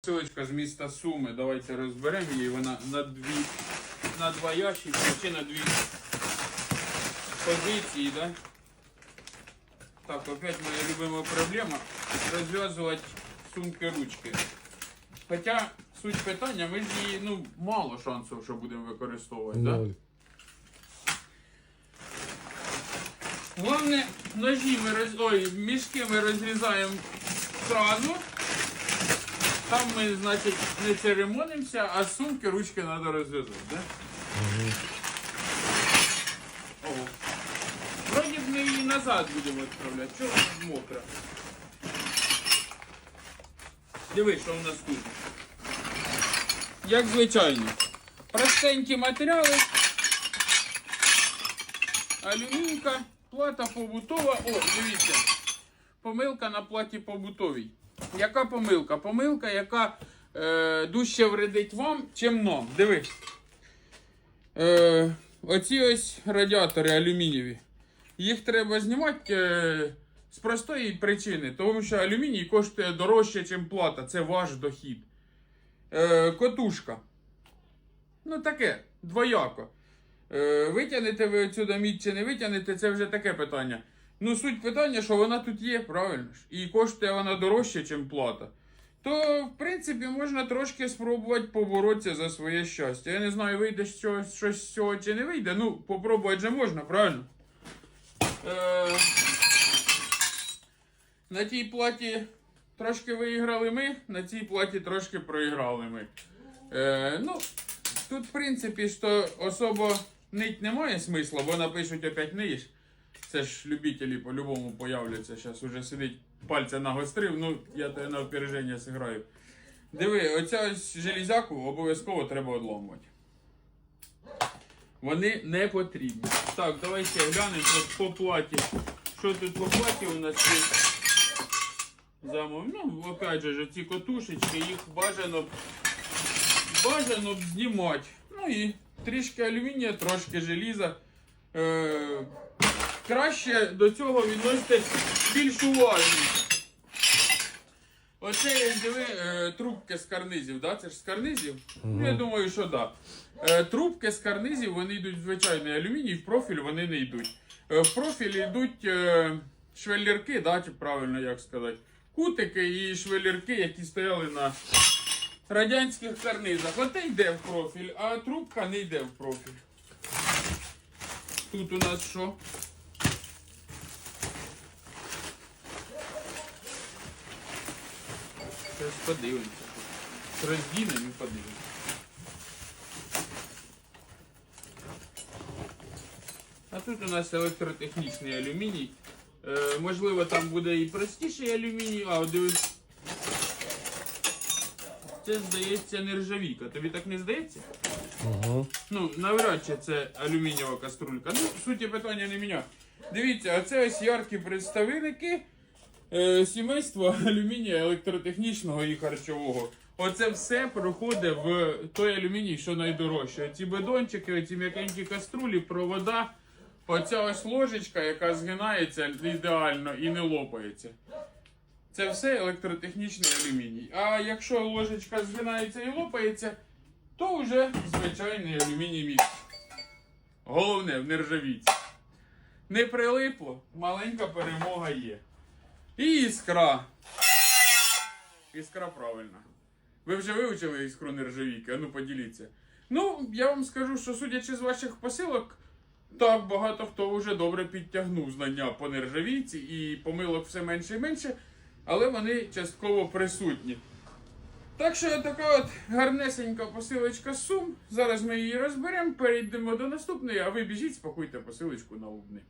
Посилочка з міста Суми. Давайте розберемо її. Вона на дві, на два ящики, чи на дві позиції, да? Так, опять моя любима проблема розв'язувати сумки ручки. Хоча суть питання, ми ж її, ну, мало шансів, що будемо використовувати, да? Головне, ножі ми роз... Ой, мішки ми розрізаємо сразу. Там ми, значить, не церемонимося, а сумки, ручки треба розв'язати, да? Ого. Вроді б ми її назад будемо відправляти. Чого вона мокра? Диви, що у нас тут. Як звичайно. Простенькі матеріали. Алюмінька, плата побутова. О, дивіться. Помилка на платі побутовій. Яка помилка? Помилка, яка е, дужче вредить вам, чим нам. Дивись. Е, оці ось радіатори алюмінієві. Їх треба знімати е, з простої причини, тому що алюміній коштує дорожче, ніж плата. Це ваш дохід. Е, котушка. Ну таке, двояко. Е, витягнете ви отсюди мідь чи не витягнете, це вже таке питання. Ну, суть питання, що вона тут є, правильно ж? І коштує вона дорожче, ніж плата. То, в принципі, можна трошки спробувати поборотися за своє щастя. Я не знаю, вийде цього, щось з цього чи не вийде. Ну, попробувати же можна, правильно? Е, на тій платі трошки виграли ми, на цій платі трошки проіграли ми. Е, ну, Тут, в принципі, що особо нить немає смисла, бо напишуть опять ниш. Це ж любителі по-любому появляться. Зараз уже сидить пальця нагострив, ну я тебе на опереження зіграю. Диви, оця ось железяку обов'язково треба одламувати. Вони не потрібні. Так, давай ще глянемо по, платі. Що тут по платі у нас є? Замов. Ну, опять же, ці котушечки, їх бажано бажано б знімати. Ну і трішки алюмінія, трошки желіза. Е, краще до цього відноситись більш уважно. Оце є, диви, е, трубки з карнизів, да? Це ж з карнизів? Ну, я думаю, що так. Да. Е, трубки з карнизів вони йдуть звичайний алюміній, в профіль вони не йдуть. Е, в профіль йдуть е, швеллерки, да, чи правильно як сказати, кутики і швеллерки, які стояли на радянських карнизах. Оте йде в профіль, а трубка не йде в профіль. Тут у нас що? Подивимося. Роздінемо і подивимося. А тут у нас електротехнічний алюміній. Е, можливо, там буде і простіший алюміній, а дивись. Це здається нержавійка. Тобі так не здається? Угу. Ну, навряд чи це алюмінієва каструлька. Ну, суті питання не міня. Дивіться, оце ось яркі представники е, сімейства алюмінія електротехнічного і харчового. Оце все проходить в той алюміній, що найдорожче. Ці бидончики, ці м'якенькі каструлі, провода, оця ось ложечка, яка згинається ідеально і не лопається. Це все електротехнічний алюміній. А якщо ложечка згинається і лопається, то вже звичайний алюміній мікс. Головне в нержавійці. Не прилипло, маленька перемога є. І іскра. Іскра правильна. Ви вже вивчили іскру нержавійки, ну поділіться. Ну, я вам скажу, що судячи з ваших посилок, так багато хто вже добре підтягнув знання по нержавійці і помилок все менше і менше, але вони частково присутні. Так що така от гарнесенька посилочка сум. Зараз ми її розберемо, перейдемо до наступної, а ви біжіть, спакуйте посилочку на обни.